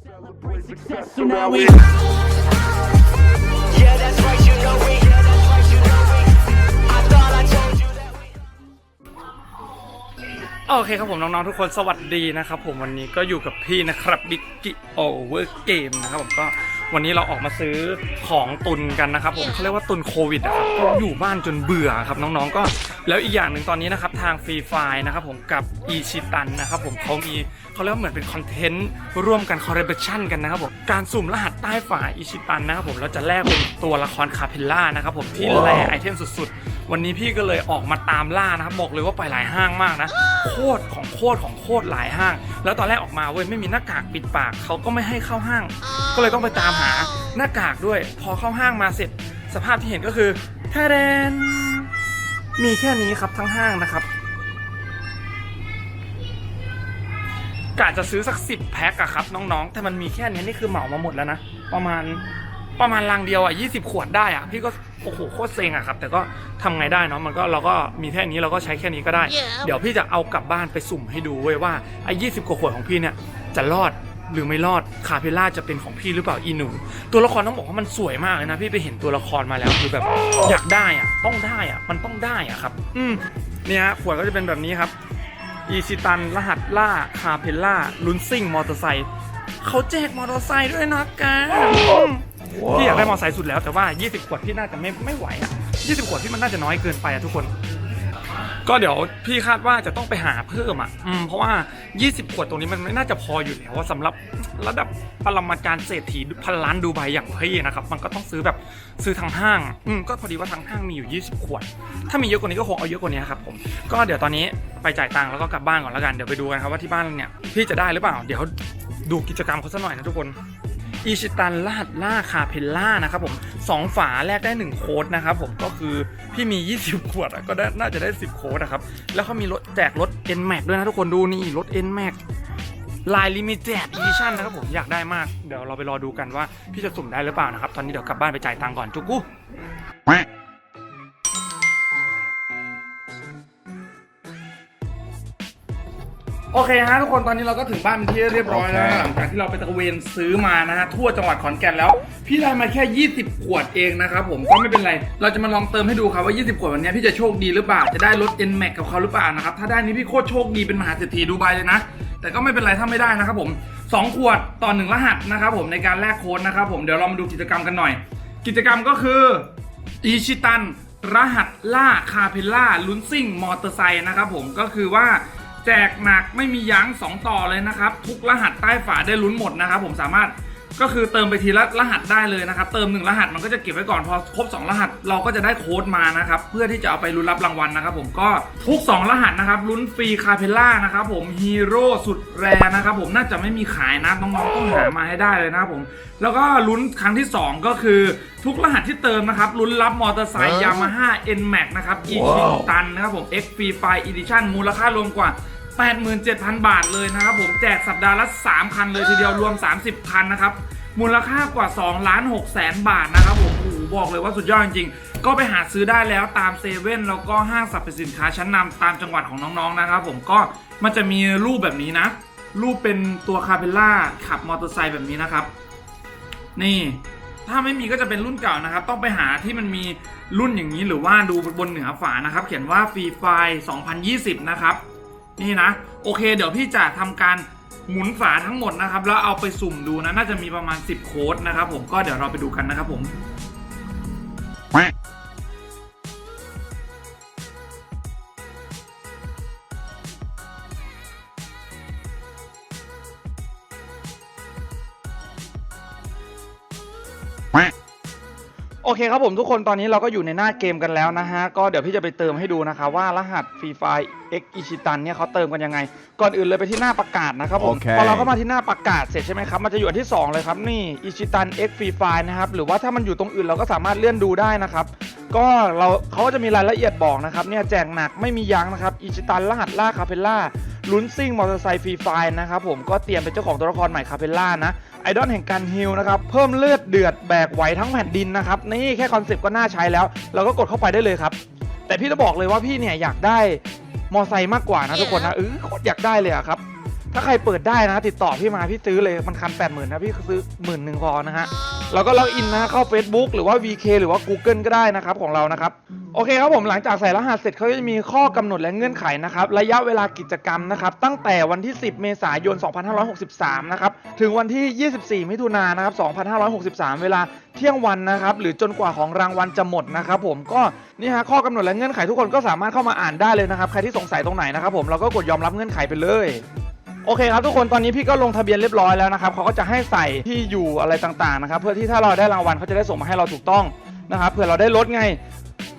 Celebrate success, so now we. Yeah, that's right, you know we. Yeah, that's right, you know we. I thought I told you that we. โอเคครับผมน้องๆทุกคนสวัสดีนะครับผมวันนี้ก็อยู่กับพี่นะครับบิ๊กกี้โอเวอร์เกมนะครับผมก็ วันนี้เราออกมาซื้อของตุนกันนะครับผมเขาเรียกว่าตุนโควิดอะครับก็อยู่บ้านจนเบื่อครับน้องๆก็ แล้วอีกอย่างหนึ่งตอนนี้นะครับทางฟรีไฟนะครับผมกับอีชิตันนะครับผมเขามีเขาเรียกว่าเหมือนเป็นคอนเทนต์ร่วมกันคอร์เรปชันกันนะครับผมการสุ่มรหัสใต้ฝาอีชิตันนะครับผมแล้วจะแลกเป็นตัวละครคาเพลล่านะครับผมที่แลไอเทมสุดๆ วันนี้พี่ก็เลยออกมาตามล่านะครับบอกเลยว่าไปหลายห้างมากนะโคตรของโคตรของโคตรหลายห้าง แล้วตอนแรกออกมาเว้ยไม่มีหน้ากากปิดปากเขาก็ไม่ให้เข้าห้าง ก็เลยต้องไปตามหาหน้ากากด้วย พอเข้าห้างมาเสร็จ สภาพที่เห็นก็คือแทเดนมีแค่นี้ครับทั้งห้างนะครับกะจะซื้อสักสิบแพ็คอะครับน้องๆ แต่มันมีแค่นี้นี่คือเหมามาหมดแล้วนะ ประมาณประมาณลังเดียวอะยี่สิบขวดได้อะพี่ก็โอ้โหโคตรเซ็งอะครับ แต่ก็ทำไงได้เนาะมันก็เราก็มีแค่นี้เราก็ใช้แค่นี้ก็ได้ เดี๋ยวพี่จะเอากลับบ้านไปสุ่มให้ดูเว้ยว่าไอ้ยี่สิบกว่าขวดของพี่เนี่ยจะรอด หรือไม่รอดคาเพล่าจะเป็นของพี่หรือเปล่าอีหนู ตัวละครต้องบอกว่ามันสวยมากเลยนะ พี่ไปเห็นตัวละครมาแล้วคือแบบอยากได้อะต้องได้อะมันต้องได้อะครับ อืมเนี่ยขวดก็จะเป็นแบบนี้ครับอีซิตันรหัสล่าคาเพล่าลุนซิ่งมอเตอร์ไซค์เขาแจกมอเตอร์ไซค์ด้วยนะแกพี่อยากได้มอเตอร์ไซค์สุดแล้วแต่ว่า 20 ขวดพี่น่าจะไม่ไม่ไหวอะ 20 ขวดพี่มันน่าจะน้อยเกินไปอะทุกคน ก็เดี๋ยวพี่คาดว่าจะต้องไปหาเพิ่มอะอืมเพราะว่า 20 ขวดตรงนี้มันไม่น่าจะพออยู่แล้วว่าสำหรับระดับปรมาจารย์เศรษฐีพันล้านดูไบอย่างพี่นะครับ มันก็ต้องซื้อแบบซื้อทางห้างอืมก็พอดีว่าทางห้างมีอยู่ 20 ขวด ถ้ามีเยอะกว่านี้ก็คงเอาเยอะกว่านี้ครับผมก็เดี๋ยวตอนนี้ไปจ่ายตังค์แล้วก็กลับบ้านก่อนแล้วกันเดี๋ยวไปดูกันครับว่าที่บ้านเนี่ยพี่จะได้หรือเปล่า เดี๋ยวดูกิจกรรมเขาสักหน่อยนะทุกคน อิชิตันลาดล่าคาเพลล่านะครับผมสองฝาแลกได้ 1 โค้ดนะครับผมก็คือพี่มี 20 ขวดก็ได้น่าจะได้ 10 โค้ดนะครับ แล้วเขามีรถแจกรถ N Max ด้วยนะทุกคนดูนี่รถ N Max ลายลิมิเต็ดอีดิชั่นนะครับผมอยากได้มาก เดี๋ยวเราไปรอดูกันว่าพี่จะสุ่มได้หรือเปล่านะครับ ตอนนี้เดี๋ยวกลับบ้านไปจ่ายตังค์ก่อนจุกุ โอเคฮะทุกคนตอนนี้เราก็ถึงบ้านเป็นที่เรียบร้อยแล้วโอเคหลังจากที่เราไปตระเวนซื้อมานะฮะทั่วจังหวัดขอนแก่นแล้ว พี่ได้มาแค่ 20 ขวดเองนะครับผมก็ไม่เป็นไร เราจะมาลองเติมให้ดูครับว่า 20 ขวดวันนี้พี่จะโชคดีหรือเปล่าจะได้รถ N Max กับเขาหรือเปล่านะครับถ้าได้นี้พี่โคตรโชคดีเป็นมหาเศรษฐีดูไบเลยนะ แต่ก็ไม่เป็นไรถ้าไม่ได้นะครับผมสองขวดต่อหนึ่งรหัสนะครับผมในการแลกโค้ดนะครับผมเดี๋ยวเรามาดูกิจกรรมกันหน่อย กิจกรรมก็คืออีชิตันรหัสล่าคาเพลล่าลุนซิ่งมอเตอร์ไซค์นะครับผมก็คือว่า แจกหนักไม่มียั้ง2 ต่อเลยนะครับ ทุกรหัสใต้ฝาได้ลุ้นหมดนะครับ ผมสามารถ ก็คือเติมไปทีละรหัสได้เลยนะครับ เติม 1 รหัสมันก็จะเก็บไว้ก่อนพอครบ 2 รหัสเราก็จะได้โค้ดมานะครับ เพื่อที่จะเอาไปลุ้นรับรางวัลนะครับผมก็ทุก 2 รหัสนะครับลุ้นฟรีคาเพล่านะครับผมฮีโร่สุดแรนะครับผมน่าจะไม่มีขายนะน้องๆต้องหามาให้ได้เลยนะครับผมแล้วก็ลุ้นครั้งที่ 2 ก็คือทุกรหัสที่เติมนะครับลุ้นรับมอเตอร์ไซค์ยามาฮ่า N Max นะครับอีชิตันนะครับผม X Free Fire Edition มูลค่ารวมกว่า 87,000 บาทเลยนะครับผมแจกสัปดาห์ละ 3 คันเลยทีเดียวรวม 30 คันนะครับมูลค่ากว่า2ล้าน6แสนบาทนะครับผมโอ้โหบอกเลยว่าสุดยอดจริงๆ ก็ไปหาซื้อได้แล้วตามเซเว่นแล้วก็ห้างสรรพสินค้าชั้นนำตามจังหวัดของน้องๆนะครับผมก็มันจะมีรูปแบบนี้นะ รูปเป็นตัวคาเพลล่าขับมอเตอร์ไซค์แบบนี้นะครับ นี่ถ้าไม่มีก็จะเป็นรุ่นเก่านะครับ ต้องไปหาที่มันมีรุ่นอย่างนี้หรือว่าดูบนเหนือฝานะครับ เขียนว่าฟรีไฟ2020 นะครับ นี่นะ โอเค เดี๋ยวพี่จะทำการหมุนฝาทั้งหมดนะครับ แล้วเอาไปสุ่มดูนะ น่าจะมีประมาณ 10 โค้ดนะครับผมก็เดี๋ยวเราไปดูกันนะครับผม โอเคครับผมทุกคนตอนนี้เราก็อยู่ในหน้าเกมกันแล้วนะฮะ ก็เดี๋ยวพี่จะไปเติมให้ดูนะคะว่ารหัสฟรีไฟ X อิชิตันเนี่ยเขาเติมกันยังไง ก่อนอื่นเลยไปที่หน้าประกาศนะครับผมโอเค พอเราเข้ามาที่หน้าประกาศเสร็จใช่ไหมครับมันจะอยู่อันที่ 2 เลยครับนี่อิชิตัน X ฟรีไฟนะครับหรือว่าถ้ามันอยู่ตรงอื่นเราก็สามารถเลื่อนดูได้นะครับ ก็เราเขาก็จะมีรายละเอียดบอกนะครับเนี่ยแจกหนักไม่มียั้งนะครับอิชิตันรหัสล่าคาเพลล่าลุ้นซิ่งมอเตอร์ไซค์ฟรีไฟนะครับผมก็เตรียมเป็นเจ้าของตัวละครใหม่คาเพลล่านะ ไอดอลแห่งการฮิลนะครับ เพิ่มเลือดเดือดแบกไหวทั้งแผ่นดินนะครับ นี่แค่คอนเซปต์ก็น่าใช้แล้ว เราก็กดเข้าไปได้เลยครับ แต่พี่จะบอกเลยว่าพี่เนี่ยอยากได้มอไซค์มากกว่านะทุกคนนะเออโคตรอยากได้เลยอะครับ ถ้าใครเปิดได้นะ ติดต่อพี่มาพี่ซื้อเลยมันคัน8 0,000นะพี่ซื้อหมื่นหนึ่งพอนะฮะ แล้วก็ล็อกอินนะเข้า Facebook หรือว่า VK หรือว่า Google ก็ได้นะครับของเรานะครับโอเคครับผมหลังจากใส่รหัสเสร็จเขาจะมีข้อกำหนดและเงื่อนไขนะครับระยะเวลากิจกรรมนะครับตั้งแต่วันที่ 10 เมษายน 2563 นะครับถึงวันที่ 24 มิถุนายนนะครับ 2563 เวลาเที่ยงวันนะครับหรือจนกว่าของรางวัลจะหมดนะครับผมก็นี่ฮะข้อกำหนดและเงื่อนไขทุกคนก็สามารถเข้ามาอ่านได้เลยนะครับใครที่สงสัยตรงไหนนะครับผมเราก็กดยอมรับเงื่อนไขไปเลย โอเคครับทุกคนตอนนี้พี่ก็ลงทะเบียนเรียบร้อยแล้วนะครับเขาก็จะให้ใส่ที่อยู่อะไรต่างๆนะครับเพื่อที่ถ้าเราได้รางวัลเขาจะได้ส่งมาให้เราถูกต้องนะครับเผื่อเราได้ลดไง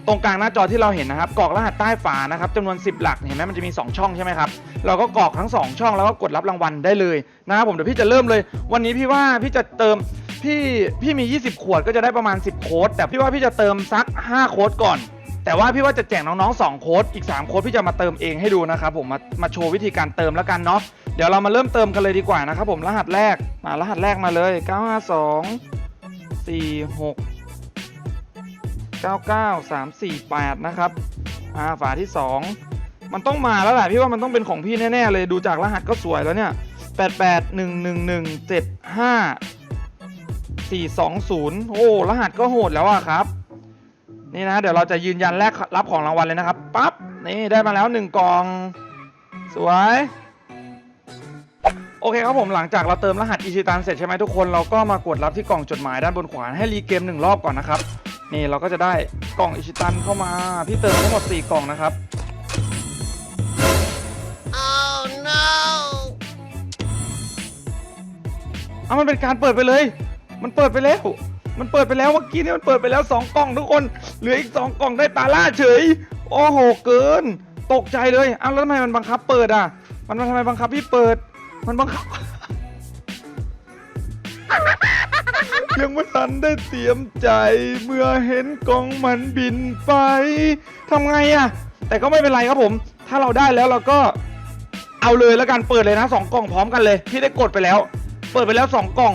ตรงกลางหน้าจอที่เราเห็นนะครับกรอกรหัสใต้ฝานะครับจำนวน 10 หลักเห็นไหมมันจะมี 2 ช่องใช่ไหมครับเราก็กรอกทั้ง 2 ช่องแล้วก็กดรับรางวัลได้เลยนะครับผมเดี๋ยวพี่จะเริ่มเลย วันนี้พี่ว่าพี่จะเติมพี่พี่มี 20 ขวดก็จะได้ประมาณ 10 โค้ดแต่พี่ว่าพี่จะเติมสัก 5 โค้ดก่อน แต่ว่าพี่ว่าจะแจกน้องๆ2โค้ดอีก 3 โค้ดพี่จะมาเติมเองให้ดูนะครับผมมามาโชว์วิธีการเติมแล้วกันเนาะ เดี๋ยวเรามาเริ่มเติมกันเลยดีกว่านะครับผมรหัสแรกมารหัสแรกมาเลย 952 46 99348 นะครับอ่าฝาที่ 2 มันต้องมาแล้วแหละพี่ว่ามันต้องเป็นของพี่แน่ๆเลยดูจากรหัสก็สวยแล้วเนี่ย 8811175420 โอ้รหัสก็โหดแล้วอะครับ นี่นะเดี๋ยวเราจะยืนยันแรกรับของรางวัลเลยนะครับปั๊บนี่ได้มาแล้ว 1กล่อง สวย โอเคครับผมหลังจากเราเติมรหัสอิชิตันเสร็จใช่ไหมทุกคนเราก็มากดรับที่กล่องจดหมายด้านบนขวาให้รีเกมหนึ่งรอบก่อนนะครับนี่เราก็จะได้กล่องอิชิตันเข้ามาพี่เติมทั้งหมด4กล่องนะครับ Oh no! เอามันเป็นการเปิดไปเลย มันเปิดไปแล้ว มันเปิดไปแล้วเมื่อกี้นี่มันเปิดไปแล้ว2กล่องทุกคนเหลืออีก2กล่องได้ตาล่าเฉย โอ้โหเกิน ตกใจเลยอ้าวแล้วทำไมมันบังคับเปิดอะ มันทำไมบังคับพี่เปิด มันบังคับ ยังไม่ทันได้เตรียมใจ เมื่อเห็นกล่องมันบินไปทำไงอะแต่ก็ไม่เป็นไรครับผม ถ้าเราได้แล้วเราก็เอาเลยแล้วกันเปิดเลยนะสองกล่องพร้อมกันเลย พี่ได้กดไปแล้ว เปิดไปแล้วสองกล่อง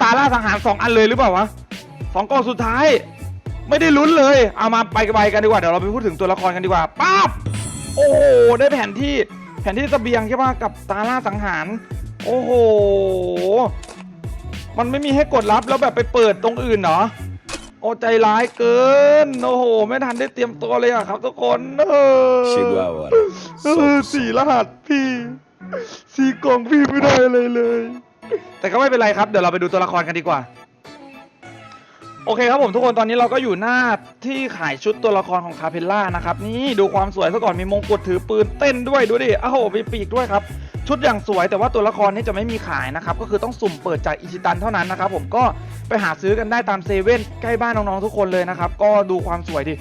ตาล่าสังหารสองอันเลยหรือเปล่าวะสองกล่องสุดท้าย ไม่ได้ลุ้นเลย เอามาไปกันดีกว่าเดี๋ยวเราไปพูดถึงตัวละครกันดีกว่าป๊าบโอ้ได้แผนที่ แผนที่เสบียงใช่ปะกับตาล่าสังหาร โอ้โห มันไม่มีให้กดรับแล้วแบบไปเปิดตรงอื่นเหรอ โอ้ใจร้ายเกิน โอ้โห ไม่ทันได้เตรียมตัวเลยอะครับทุกคนเออ Chegou a hora. เออสี่รหัสพี่สี่กล่องพี่ไม่ได้เลยเลย แต่ก็ไม่เป็นไรครับ เดี๋ยวเราไปดูตัวละครกันดีกว่า โอเคครับผมทุกคนตอนนี้เราก็อยู่หน้าที่ขายชุดตัวละครของคาเพลล่านะครับนี่ดูความสวยซะก่อนมีมงกุฎถือปืนเต้นด้วยดูดิอ้าวมีปีกด้วยครับ ชุดอย่างสวยแต่ว่าตัวละครนี่จะไม่มีขายนะครับก็คือต้องสุ่มเปิดจากอิชิตันเท่านั้นนะครับผมก็ไปหาซื้อกันได้ตามเซเว่นใกล้บ้านน้องๆทุกคนเลยนะครับก็ดูความสวยดิ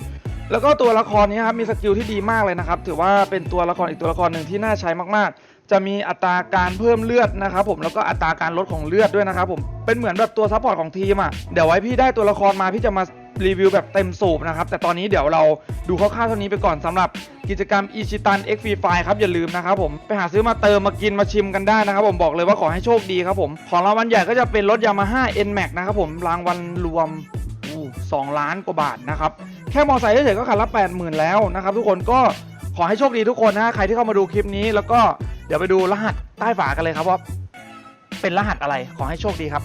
แล้วก็ตัวละครนี้ครับมีสกิลที่ดีมากเลยนะครับถือว่าเป็นตัวละครอีกตัวละครหนึ่งที่น่าใช้มากๆ จะมีอัตราการเพิ่มเลือดนะครับผมแล้วก็อัตราการลดของเลือดด้วยนะครับผมเป็นเหมือนแบบตัวซัพพอร์ตของทีมอะเดี๋ยวไว้พี่ได้ตัวละครมาพี่จะมารีวิวแบบเต็มสูบนะครับ แต่ตอนนี้เดี๋ยวเราดูคร่าวๆเท่านี้ไปก่อนสำหรับกิจกรรมอิชิตัน X Free Fire ครับ อย่าลืมนะครับผม ไปหาซื้อมาเติมมากินมาชิมกันได้นะครับผมบอกเลยว่าขอให้โชคดีครับผม ของรางวัลใหญ่ก็จะเป็นรถยามาฮ่า N Max นะครับผม รางวัลรวมอสองล้านกว่าบาทนะครับ แค่มอไซค์เฉยๆก็คันละ8 0,000แล้วนะครับทุกคนก็ขอให้โชคดีทุกคนนะใครที่เข้ามาดูคลิปนี้แล้วก็ เดี๋ยวไปดูรหัสใต้ฝากันเลยครับว่าเป็นรหัสอะไรขอให้โชคดีครับ